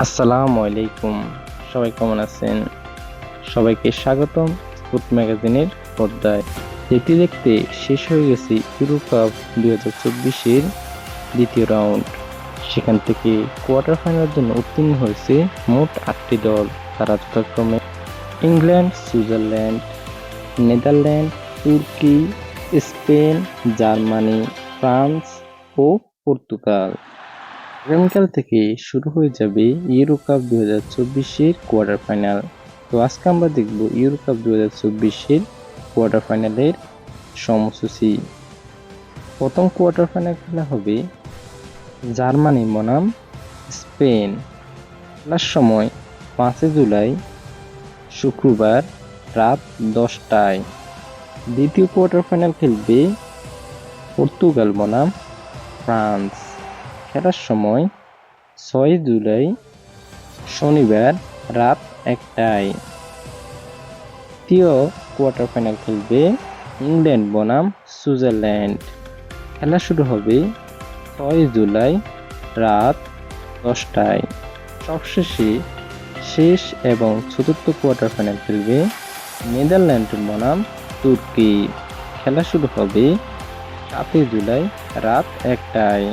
আসসালামু আলাইকুম। সবাই কেমন আছেন? সবাইকে স্বাগতম ফুট ম্যাগাজিনের পর্দায়। দেখতে দেখতে শেষ হয়ে গেছে ইউরো কাপ দুই হাজার চব্বিশের দ্বিতীয় রাউন্ড। সেখান থেকে কোয়ার্টার ফাইনালের জন্য উত্তীর্ণ হয়েছে মোট আটটি দল। তারা যথাক্রমে ইংল্যান্ড, সুইজারল্যান্ড, নেদারল্যান্ড, তুর্কি, স্পেন, জার্মানি, ফ্রান্স ও পর্তুগাল। আগামীকাল থেকে শুরু হয়ে যাবে ইউরো কাপ দু হাজার চব্বিশের কোয়ার্টার ফাইনাল তো আজকে আমরা দেখব ইউরো কাপ দু হাজার চব্বিশের কোয়ার্টার ফাইনালের সময়সূচি প্রথম কোয়ার্টার ফাইনাল খেলা হবে জার্মানি বনাম স্পেন। খেলার সময় পাঁচই জুলাই শুক্রবার রাত দশটায়। দ্বিতীয় কোয়ার্টার ফাইনাল খেলবে পর্তুগাল বনাম ফ্রান্স। খেলার সময় ছয় জুলাই শনিবার রাত একটায়। তৃতীয় কোয়ার্টার ফাইনাল খেলবে ইংল্যান্ড, বনাম সুইজারল্যান্ড। খেলা শুরু হবে ছয় জুলাই রাত দশটায়। সবশেষে শেষ এবং চতুর্থ কোয়ার্টার ফাইনাল খেলবে নেদারল্যান্ড, বনাম তুর্কি। খেলা শুরু হবে সাতই জুলাই রাত একটায়।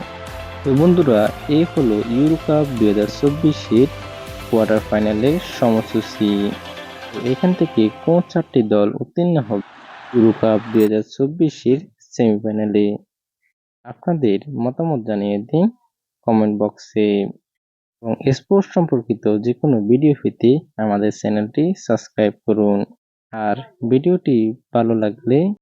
তো বন্ধুরা, এই হলো ইউরো কাপ দুই হাজার চব্বিশের কোয়ার্টার ফাইনালের সময়সূচি এখান থেকে কোন চারটি দল উত্তীর্ণ হবে ইউরো কাপ দুই হাজার চব্বিশের সেমিফাইনালে? আপনাদের মতামত জানিয়ে দিন কমেন্ট বক্সে। এবং স্পোর্টস সম্পর্কিত যে কোনো ভিডিও পেতে আমাদের চ্যানেলটি সাবস্ক্রাইব করুন। আর ভিডিওটি ভালো লাগলে